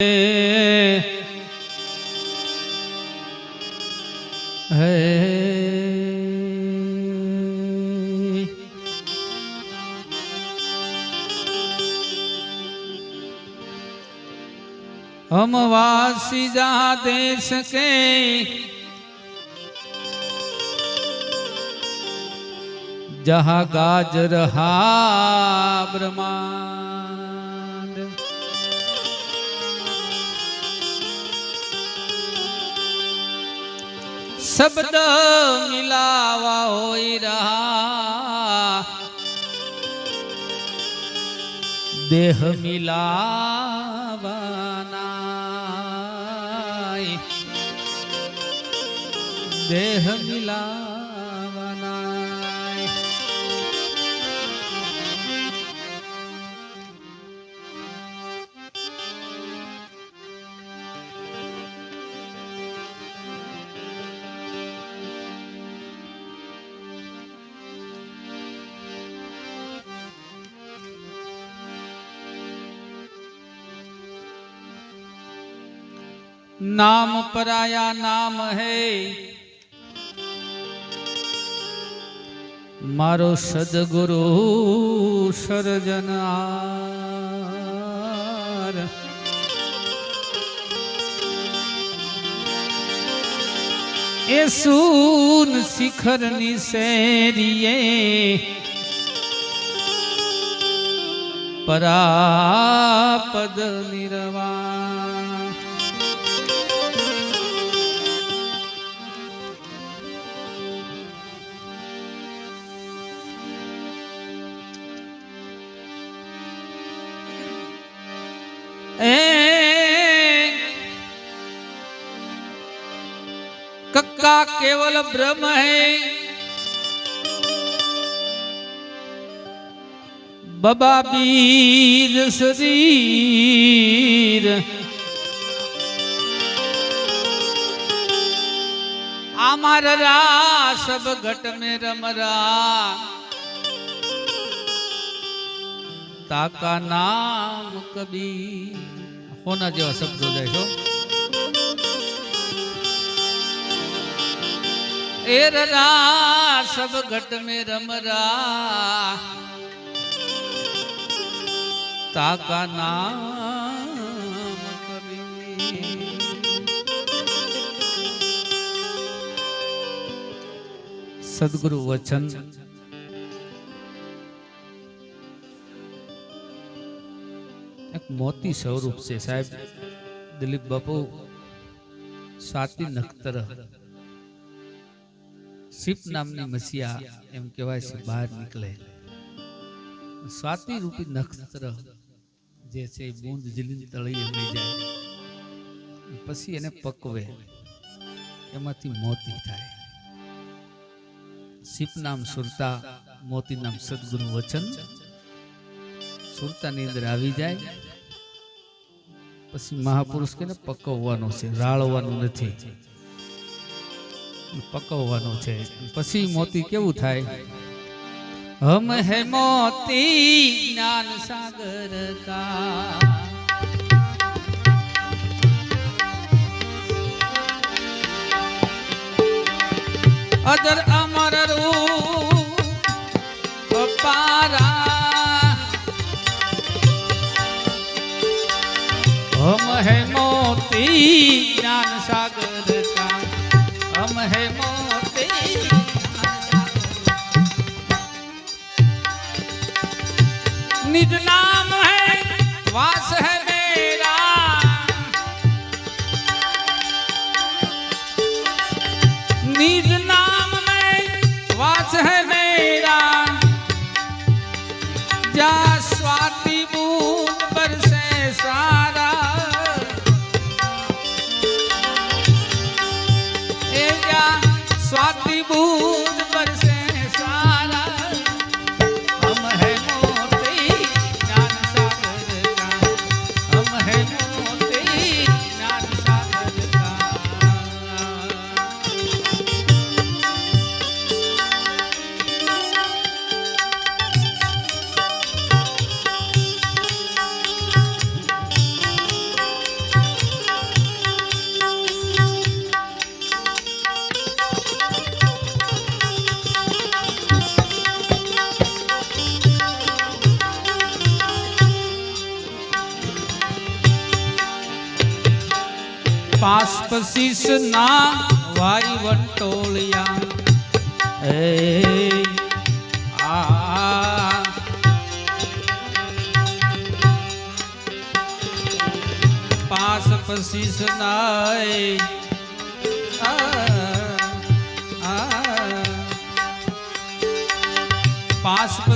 હે हम वासी जहाँ देश के जहाँ गाज रहा ब्रह्मांड શબ્દ મિલાવા હોય રહા દેહ મિલાવાના દેહ મિલાવાના નામ પરાયા નામ હે. મારો સદગુરુ સર્જનાર એ સૂન શિખરની શેરીએ પરાપદ નિર્વાણ એ કક્કા કેવલ બ્રહ્મ હૈ બબા બીજ શરીર આમાર રા સબ ઘટ તાકા નામ કબી કોના જેવા શબ્દો જાય છો એરરા સબ ઘટ મે રમરા. તાકા નામ કબી સદગુરુ વચન મોતી સ્વરૂપ છે સાહેબ. દિલીપ બાપુ, સાતી નખતર. શિપ નામની મસીયા એમ કહેવાય છે, બહાર નીકળે. સ્વાતિ રૂપી નક્ષત્ર જે છે બૂંદ જીલીન તળીએ લઈ જાય. પછી એને પકવે. એમાંથી મોતી થાય. શિપ નામ સુરતા, મોતી નામ સદગુરુ વચન. સુરતાની અંદર આવી જાય. પછી મહાપુરુષ કે પકવવાનો છે, રાળવાનું નથી. પકવવાનો છે. પછી મોતી કેવું થાય? હમ હે મોતી જ્ઞાન સાગર કા. અજર મોતી જ્ઞાન સાગર કા હમ હે મોતી નિજ નામ હે વાસ હે વાઈ વંટોળિયા એ આ પાસ્પ શીશ નાય આ આ પાસ્પ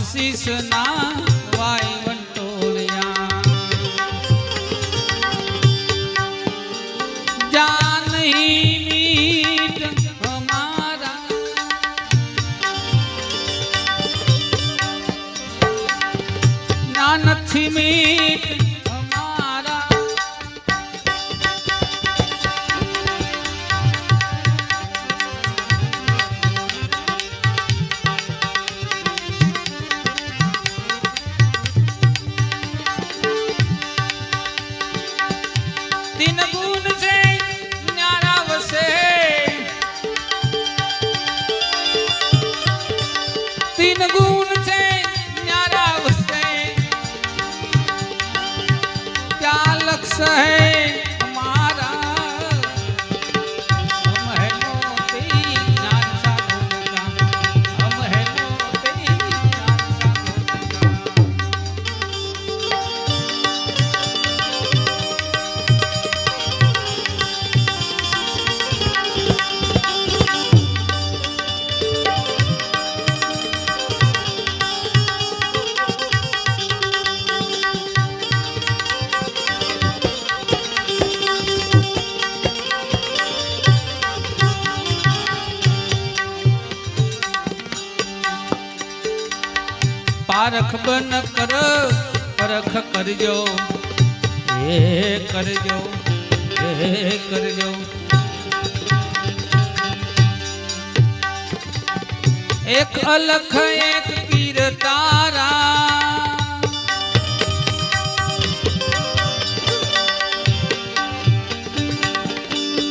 પારખ બન કર, પરખ કરજો એ કરજો એ કરજો. એક અલખ, એક તીર તારા.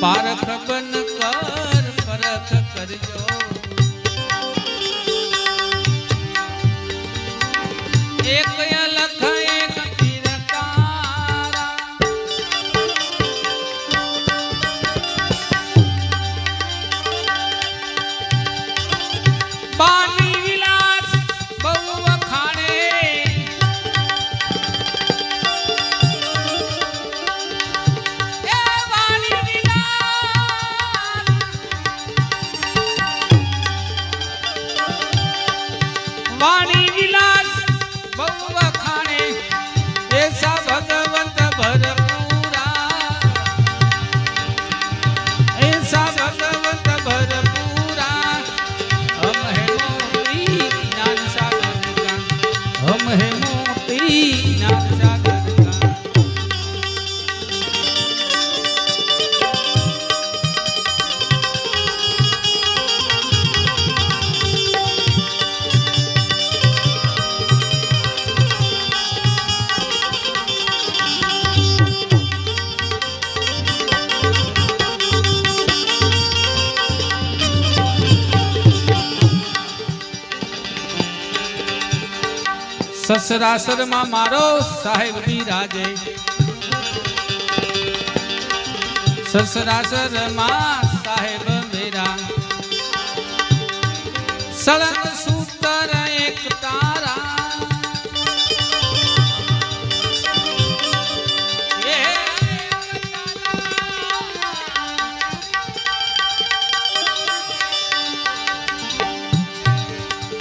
પારખ બન કર, પરખ કરજો. એક સસરાસરમાં મારો સાહેબ બિરાજે સસરાસરમાં સાહેબ મેરા સળંગ સૂતર એક તારા એ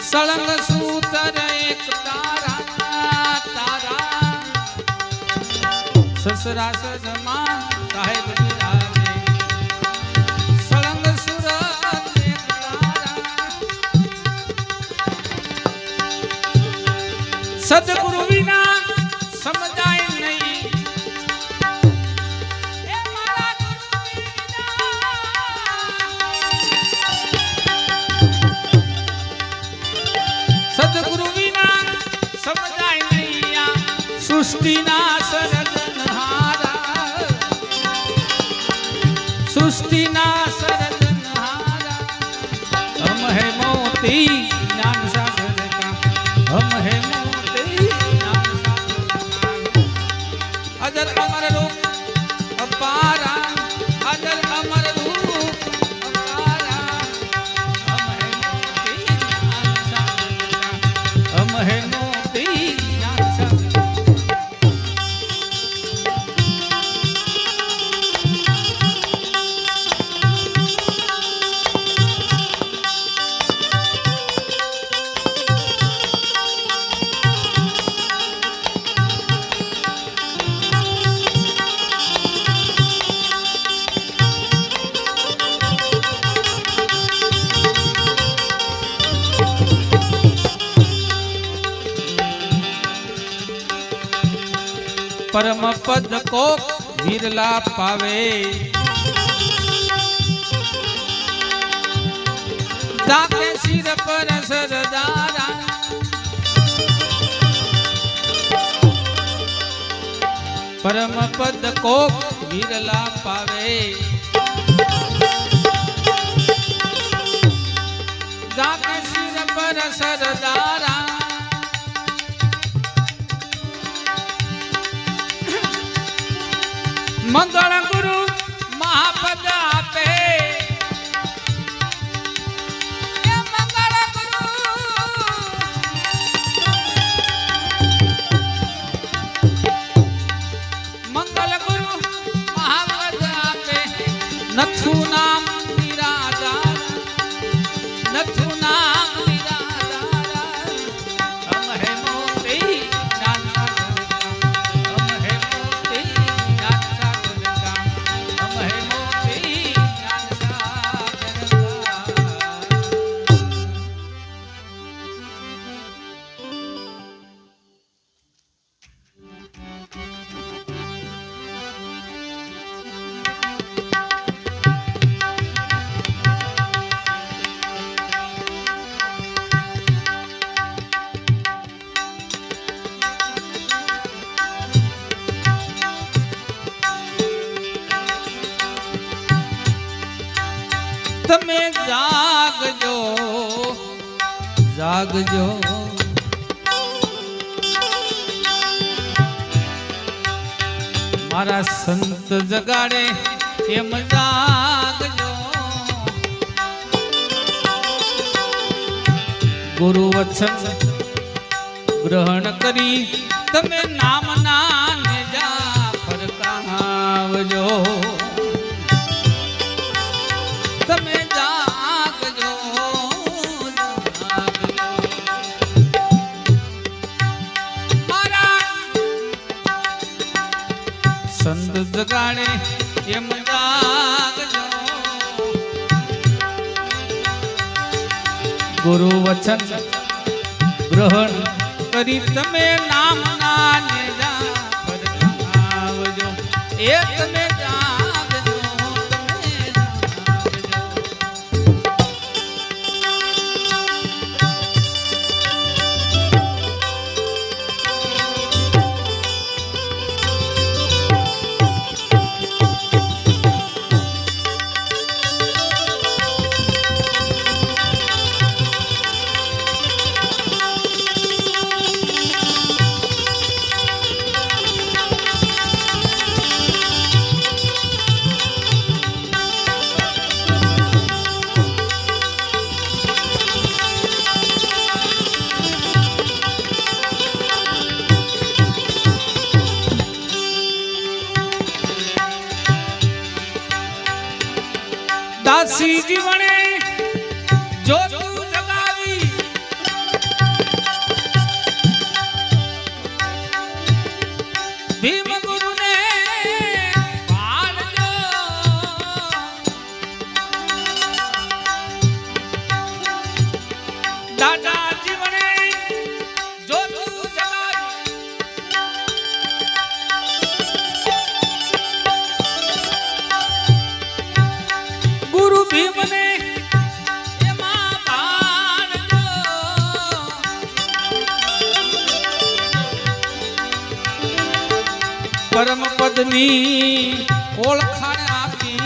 સળંગ સસરા સજમાં સાહેબ બિરાજે સળંગ સુરત સદગુરુ વિના સમજાય નહીં સદગુરુ વિના સમજાય નહીં સૃષ્ટિના સૃષ્ટિના સર્જનહારા હમ હે મોતી જ્ઞાન સાગર હમ હે પરમ પદ કો વિરલા પાવે. તાકે શિર પર સરદારા. પરમ પદ કોક વિરલા પાવે. તાકે શિર પર સરદારા. મંગળ ગુરુ મારા સંત જગાડે એમ જાગજો. ગુરુ વચન ગ્રહણ કરી તમે નામ નાને જા ફરકાવજો. જગાડે એમ ગુરુ વચન ગ્રહણ કરી તમે નામ નાને આવજો એ તમે জীবনে પરમ પદની ઓળખાણ આપી.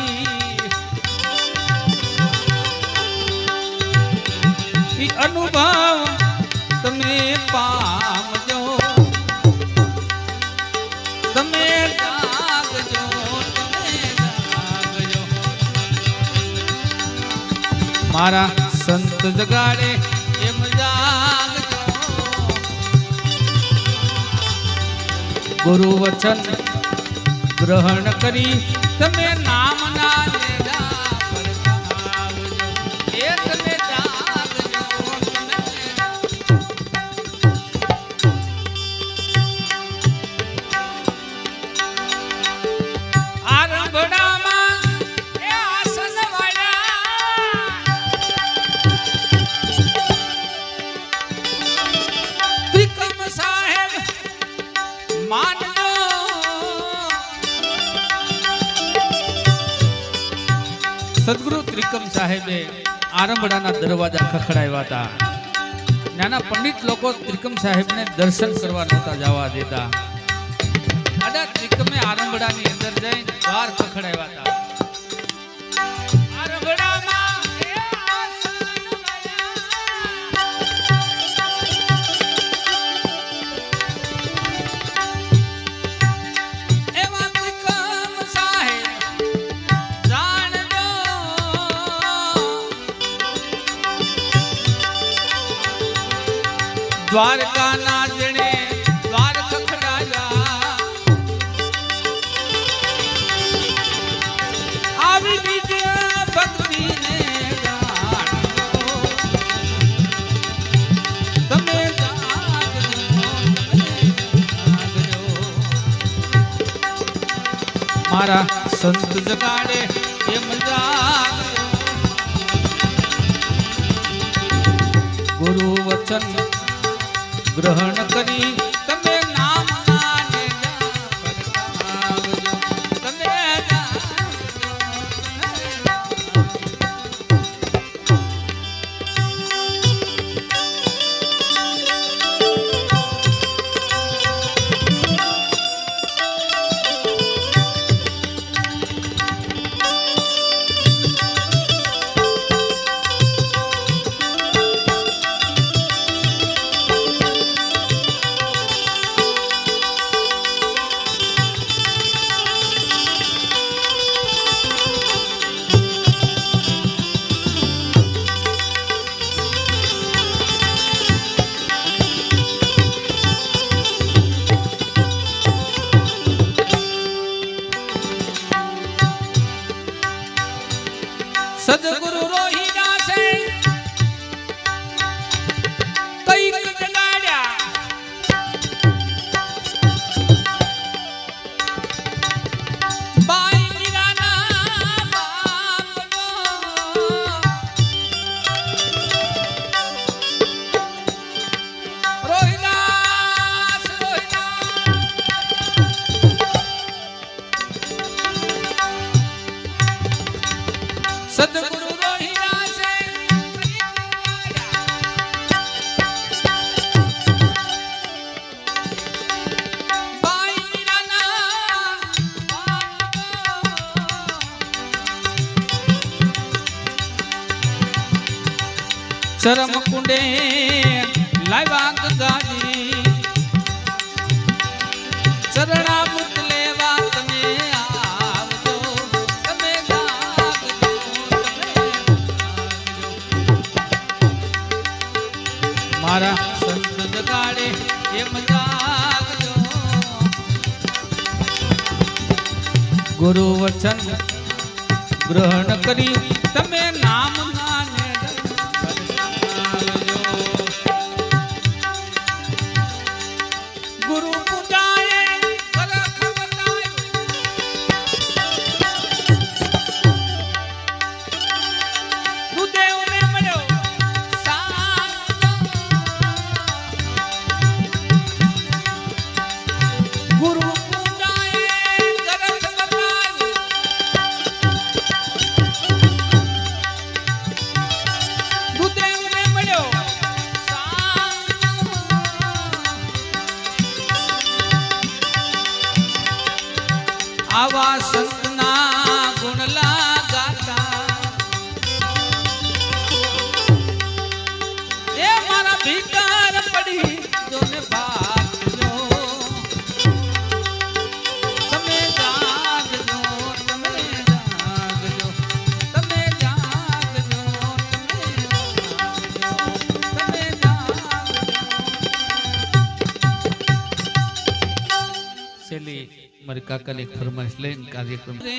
અનુભવ તમે પામજો. તમે જાગજો. મારા સંત જગાડે ગુરુ વચન ગ્રહણ કરી. તમે નામ સદગુરુ ત્રિકમ સાહેબે આરંભડાના દરવાજા ખખડાવ્યા હતા. નાના પંડિત લોકો ત્રિકમ સાહેબને દર્શન કરવા નહોતા જવા દેતા. આડા ત્રિકમે આરંભડાની અંદર જઈને દ્વાર ખખડાવ્યા હતા. દ્વારકાના જણે દ્વાર આવી મારા સંત જગાડે એમ જાગજો. ગુરુ વચન ગ્રહણ કરી સદગુરુ ચરમ કુંડે લાવ્યા ગંગાજી જાગજો. મારા સંત જગાડે એમ જાગજો ગુરુ વચન ગ્રહણ કરી તમે નામ કાકાની ફરમાઈશ લઈને કાર્યક્રમ રે